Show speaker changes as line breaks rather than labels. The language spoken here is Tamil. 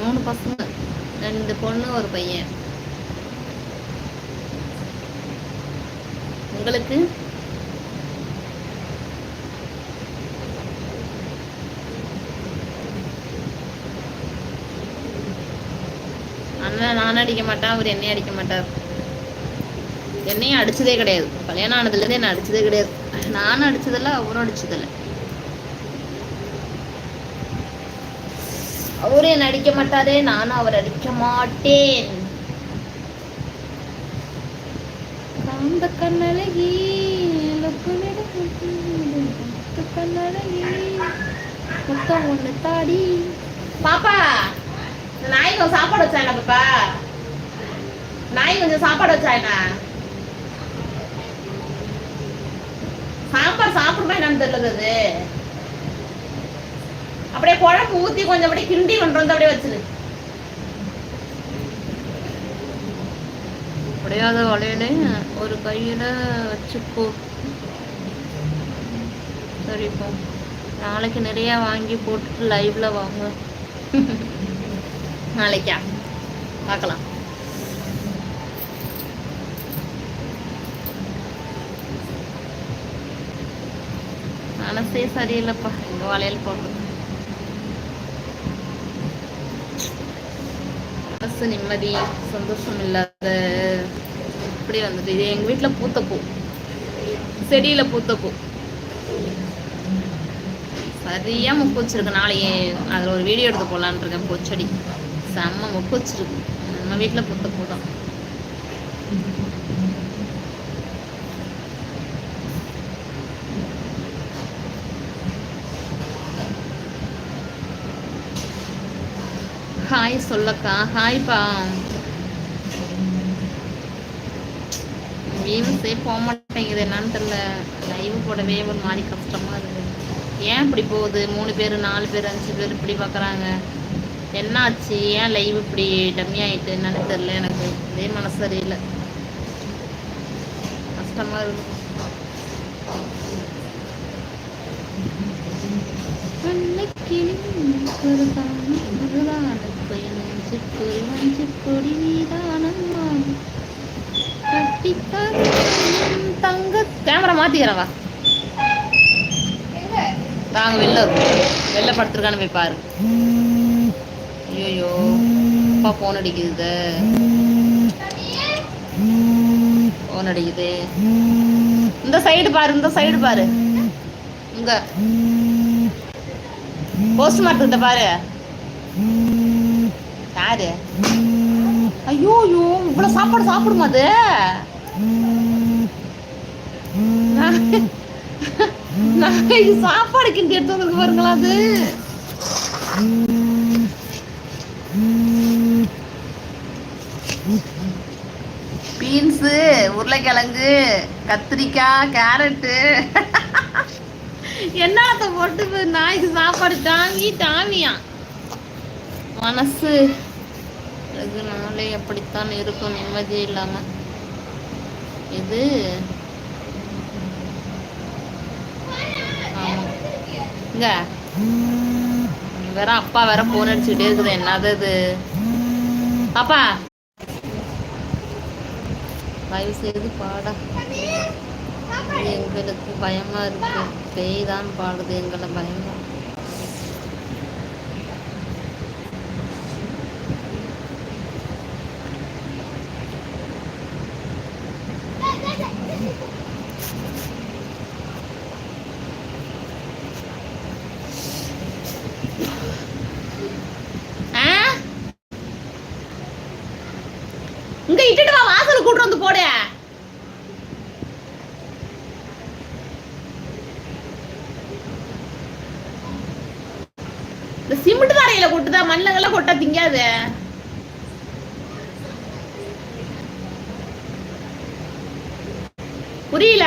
மூணு பசங்க. ரெண்டு பொண்ணு ஒரு பையன். உங்களுக்கு? அண்ணன் நானும் அடிக்க மாட்டேன் அவர் என்னையும் அடிக்க மாட்டார். என்னையும் அடிச்சதே கிடையாது. கல்யாணம் ஆனதுலேருந்து என்ன அடிச்சதே கிடையாது. நானும் அடிச்சதில்ல அவரும் அடிச்சதில்ல. அவரும் என்ன அடிக்க மாட்டாரே நானும் அவர் அடிக்க மாட்டேன். காந்த கண்ணழகி கண்ணழகி முத்தம் ஒண்ணு தாடி. பாப்பா நாய் கொஞ்சம் சாப்பாடு வச்சாங்க பாப்பா? நாய் கொஞ்சம் சாப்பாடு வச்சாங்க சாம்பார் சாப்பிடுமா என்னன்னு தெரியல அது. அப்படியே குழம்பு ஊத்தி கொஞ்சம் அப்படியே கிண்டி கொண்டு வந்து அப்படியே வச்சிரு. உடையாத வளையல ஒரு கையில வச்சுக்கோ. சரிப்பா நாளைக்கு நிறைய வாங்கி போட்டுட்டு லைவ்ல வாங்க. நாளைக்கா? பார்க்கலாம். மனசே சரியில்லைப்பா. எங்க வளையல் போடுறது. மனசு நிம்மதி சந்தோஷம் இல்லாத இப்படி வந்துட்டு இது எங்க வீட்டுல பூத்த பூ செடியில பூத்த பூ சரியா முக்கு வச்சிருக்கு. நாளைக்கு அதுல ஒரு வீடியோ எடுத்து போலான்னு இருக்கேன். பூச்செடி. செம்ம முக்கு வச்சிருக்கு. நம்ம வீட்டுல பூத்த பூ தான். ஹாய் சொல்லக்கா. ஹாய்ப்பா. வியூஸே போக மாட்டேங்குது. என்னன்னு தெரில லைவ் போடவே ஒரு மாதிரி கஷ்டமாக இருக்குது. ஏன் இப்படி போகுது? மூணு பேர் நாலு பேர் அஞ்சு பேர் இப்படி பார்க்குறாங்க என்னாச்சு? ஏன் லைவ் இப்படி டம்மி ஆயிட்டு? என்னன்னு தெரில எனக்கு. இதே மனசு சரியில்லை. கஷ்டமா இருக்கு. வண்ணக்கிளி குருதான குருதான பயனஞ்சு பொறி மஞ்சு பொடி நீதானம்மா கட்டித்தான் தங்க கேமரா மாத்திக்கிறவா தாங்க வெளில வெளில படுத்துருக்கான்னு போய் பாரு. ஐயோ அப்பா போன் அடிக்குது போன் அடிக்குது இந்த சைடு பாரு இந்த சைடு பாரு. இங்க. போஸ்ட் மார்க் பாரு. யாரு? ஐயோ ஐயோ இவ்வளவு சாப்பாடு சாப்பிடுமா அது? சாப்பாடு கிண்டி எடுத்து வந்து பாருங்களா அது. பீன்ஸு உருளைக்கிழங்கு கத்திரிக்காய் கேரட்டு. என்னத்த போட்டு நாய்க்கு சாப்பாடு தாங்கி தாமியா மனசு. இது நாளே அப்படித்தான் இருக்கும். நிம்மதி இல்லாம. இது. ஆமா. இங்க. வேற அப்பா வேற போன் அடிச்சுட்டே இருக்குது. என்னது இது? அப்பா தயவு செய்து பாடா. எங்களுக்கு பயமா இருக்கு. பேய் தான் பாடுது எங்களை பயமா. இங்க இட்டுட்டு வா வாசல் கூட்டு வந்து போடு இந்த சிமெண்ட் தரையில கொட்டுதா? மண்ணுங்கெல்லாம் கொட்டா திங்காது. புரியல.